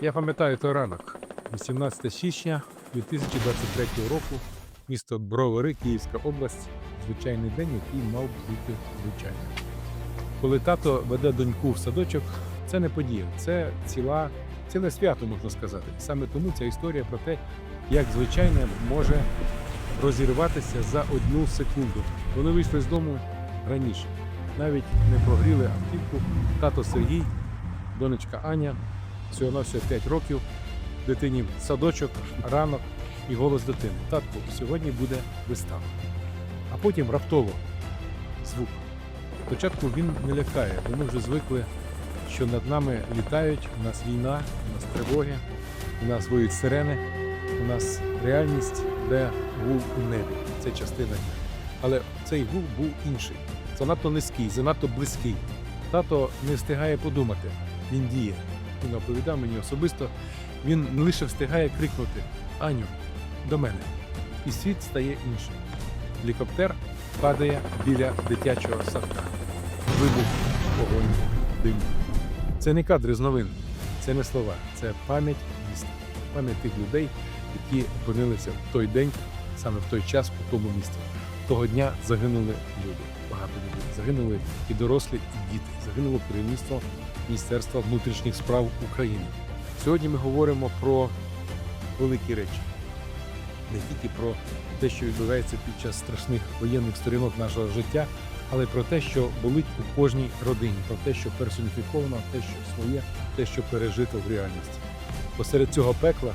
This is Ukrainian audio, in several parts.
Я пам'ятаю той ранок, 18 січня 2023 року, місто Бровари, Київська область, звичайний день, який мав бути звичайним. Коли тато веде доньку в садочок, це не подія, це ціла, ціле свято, можна сказати. Саме тому ця історія про те, як звичайне може розірватися за одну секунду. Вони вийшли з дому раніше, навіть не прогріли автівку. Тато Сергій, донечка Аня, всього на всього 5 років, дитині садочок, ранок і голос дитини. Татку, сьогодні буде вистава. А потім раптово звук. Спочатку він не лякає, бо ми вже звикли, що над нами літають, у нас війна, у нас тривоги, у нас воють сирени, у нас реальність, де гул у небі. Це частина. Але цей гул був інший. Занадто низький, занадто близький. Тато не встигає подумати. Він діє. Він оповідав мені особисто. Він не лише встигає крикнути Аню, до мене. І світ стає іншим. Гелікоптер падає біля дитячого садка. Вибух, вогонь, дим. Це не кадри з новин, це не слова, це пам'ять міста, пам'ять тих людей, які опинилися в той день, саме в той час у тому місті. Того дня загинули люди, багато людей. Загинули і дорослі, і діти. Загинуло керівництво Міністерства внутрішніх справ України. Сьогодні ми говоримо про великі речі, не тільки про те, що відбувається під час страшних воєнних сторінок нашого життя, але про те, що болить у кожній родині, про те, що персоніфіковано, те, що своє, те, що пережито в реальності. Посеред цього пекла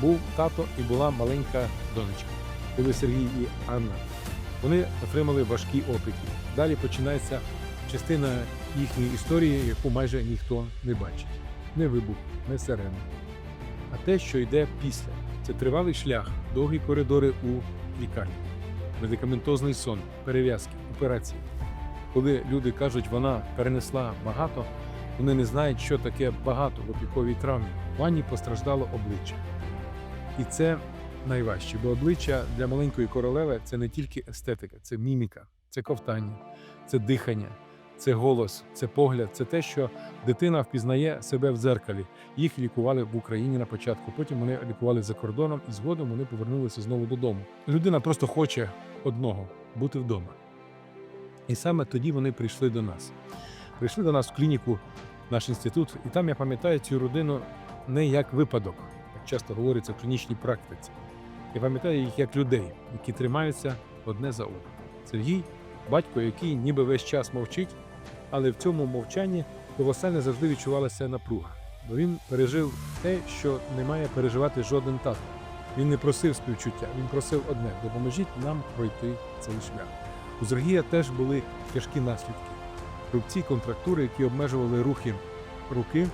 був тато і була маленька донечка, коли Сергій і Анна. Вони отримали важкі опіки. Далі починається частина їхньої історії, яку майже ніхто не бачить. Не вибух, не сирена. А те, що йде після. Це тривалий шлях, довгі коридори у лікарні, медикаментозний сон, перев'язки, операції. Коли люди кажуть, вона перенесла багато, вони не знають, що таке багато в опіковій травмі. В Анні постраждало обличчя. І це найважче, бо обличчя для маленької королеви це не тільки естетика, це міміка, це ковтання, це дихання, це голос, це погляд, це те, що дитина впізнає себе в дзеркалі. Їх лікували в Україні на початку. Потім вони лікували за кордоном, і згодом вони повернулися знову додому. Людина просто хоче одного бути вдома. І саме тоді вони прийшли до нас. Прийшли до нас в клініку, наш інститут, і там я пам'ятаю цю родину не як випадок, як часто говориться в клінічній практиці. Я пам'ятаю їх як людей, які тримаються одне за одне. Сергій, батько, який ніби весь час мовчить, але в цьому мовчанні колосально завжди відчувалася напруга. Бо він пережив те, що не має переживати жоден тато. Він не просив співчуття, він просив одне: допоможіть нам пройти цей шлях. У Сергія теж були тяжкі наслідки. Рубці, контрактури, які обмежували рухи руки,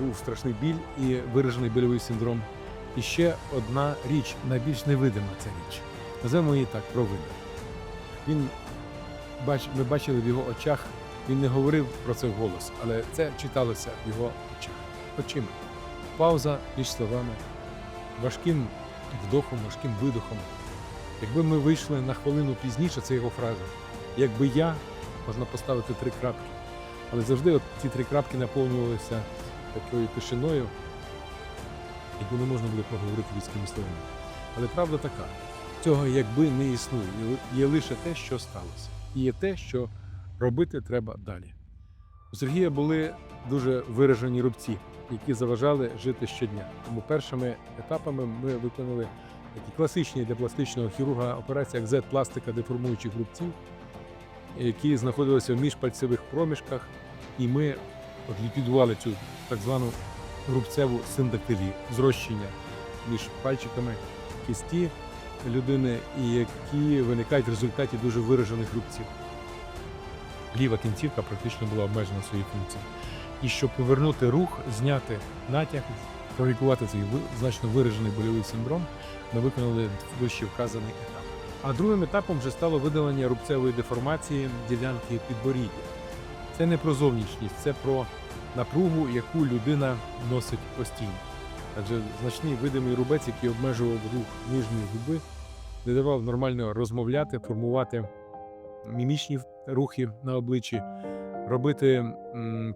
був страшний біль і виражений больовий синдром. І ще одна річ, найбільш невидима ця річ. Називаємо її так провина. Він бач, ми бачили в його очах, він не говорив про це вголос, але це читалося в його очах. Очима. Пауза між словами, важким вдохом, важким видохом. Якби ми вийшли на хвилину пізніше, це його фраза. Якби я, можна поставити три крапки. Але завжди от ці три крапки наповнювалися такою тишиною, яку не можна було проговорити людськими словами. Але правда така: цього якби не існує. Є лише те, що сталося. І є те, що робити треба далі. У Сергія були дуже виражені рубці, які заважали жити щодня. Тому першими етапами ми виконали такі класичні для пластичного хірурга операції, як Z-пластика деформуючих рубців, які знаходилися в міжпальцевих проміжках, і ми ліквідували цю так звану рубцеву синдактилію, зрощення між пальчиками кісті людини, які виникають в результаті дуже виражених рубців. Ліва кінцівка практично була обмежена в своїй. І щоб повернути рух, зняти натяг, пролікувати цей значно виражений больовий синдром, ми виконали вище вказаний етап. А другим етапом вже стало видалення рубцевої деформації ділянки підборіддя. Це не про зовнішність, це про напругу, яку людина носить постійно. Адже значний видимий рубець, який обмежував рух нижньої губи, не давав нормально розмовляти, формувати мімічні рухи на обличчі, робити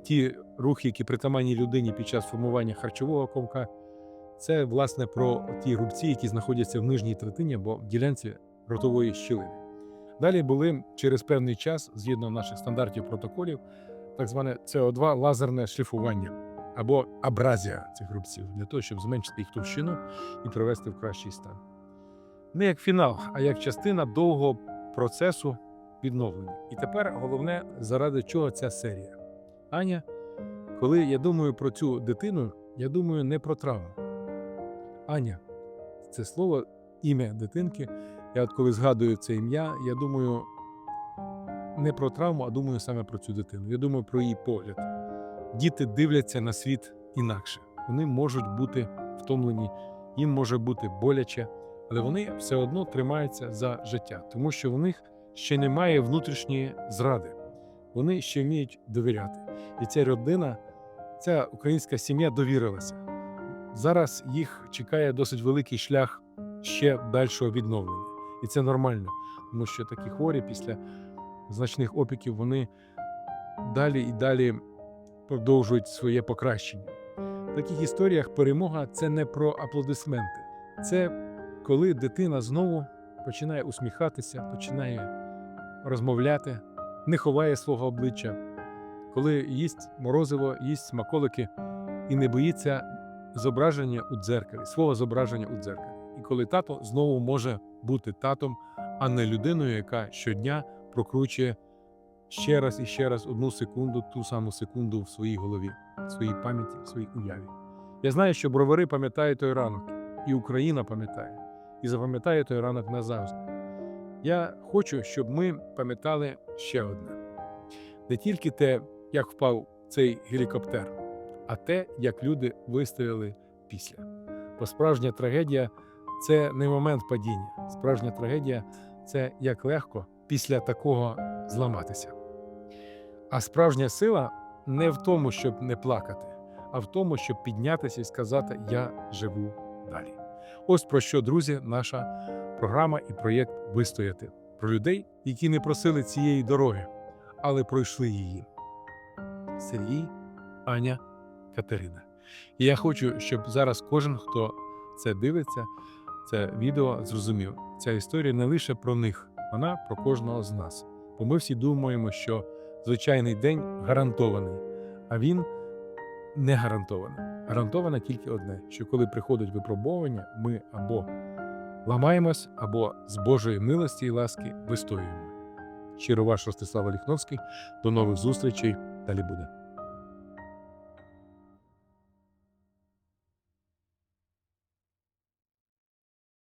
ті рухи, які притаманні людині під час формування харчового комка. Це власне про ті рубці, які знаходяться в нижній третині або в ділянці ротової щілини. Далі були через певний час, згідно наших стандартів протоколів, так зване СО2 лазерне шліфування або абразія цих рубців для того, щоб зменшити їх товщину і привести в кращий стан. Не як фінал, а як частина довгого процесу відновлення. І тепер головне, заради чого ця серія. Аня, коли я думаю про цю дитину, я думаю не про травму. Аня це слово, ім'я дитинки. Я от коли згадую це ім'я, я думаю не про травму, а думаю саме про цю дитину. Я думаю про її погляд. Діти дивляться на світ інакше. Вони можуть бути втомлені, їм може бути боляче, але вони все одно тримаються за життя, тому що в них ще немає внутрішньої зради. Вони ще вміють довіряти. І ця родина, ця українська сім'я довірилася. Зараз їх чекає досить великий шлях ще дальшого відновлення. І це нормально, тому що такі хворі після значних опіків вони далі і далі продовжують своє покращення. В таких історіях перемога це не про аплодисменти, це коли дитина знову починає усміхатися, починає розмовляти, не ховає свого обличчя, коли їсть морозиво, їсть смаколики і не боїться зображення у дзеркалі, свого зображення у дзеркалі. І коли тато знову може бути татом, а не людиною, яка щодня прокручує ще раз і ще раз одну секунду, ту саму секунду в своїй голові, в своїй пам'яті, в своїй уяві. Я знаю, що бровари пам'ятають той ранок, і Україна пам'ятає, і запам'ятає той ранок назавжди. Я хочу, щоб ми пам'ятали ще одне: не тільки те, як впав цей гелікоптер, а те, як люди вистояли після. Бо справжня трагедія це не момент падіння. Справжня трагедія це як легко після такого зламатися. А справжня сила не в тому, щоб не плакати, а в тому, щоб піднятися і сказати Я живу далі. Ось про що, друзі, наша програма і проєкт Вистояти про людей, які не просили цієї дороги, але пройшли її. Сергій, Аня, Катерина. І я хочу, щоб зараз кожен, хто це дивиться, це відео зрозумів. Ця історія не лише про них, вона про кожного з нас. Бо ми всі думаємо, що звичайний день гарантований, а він не гарантований. Гарантоване тільки одне: що коли приходить випробовування, ми або ламаємось, або з Божої милості і ласки вистоюємо. Щиро ваш Ростислав Оліхновський. До нових зустрічей. Далі буде.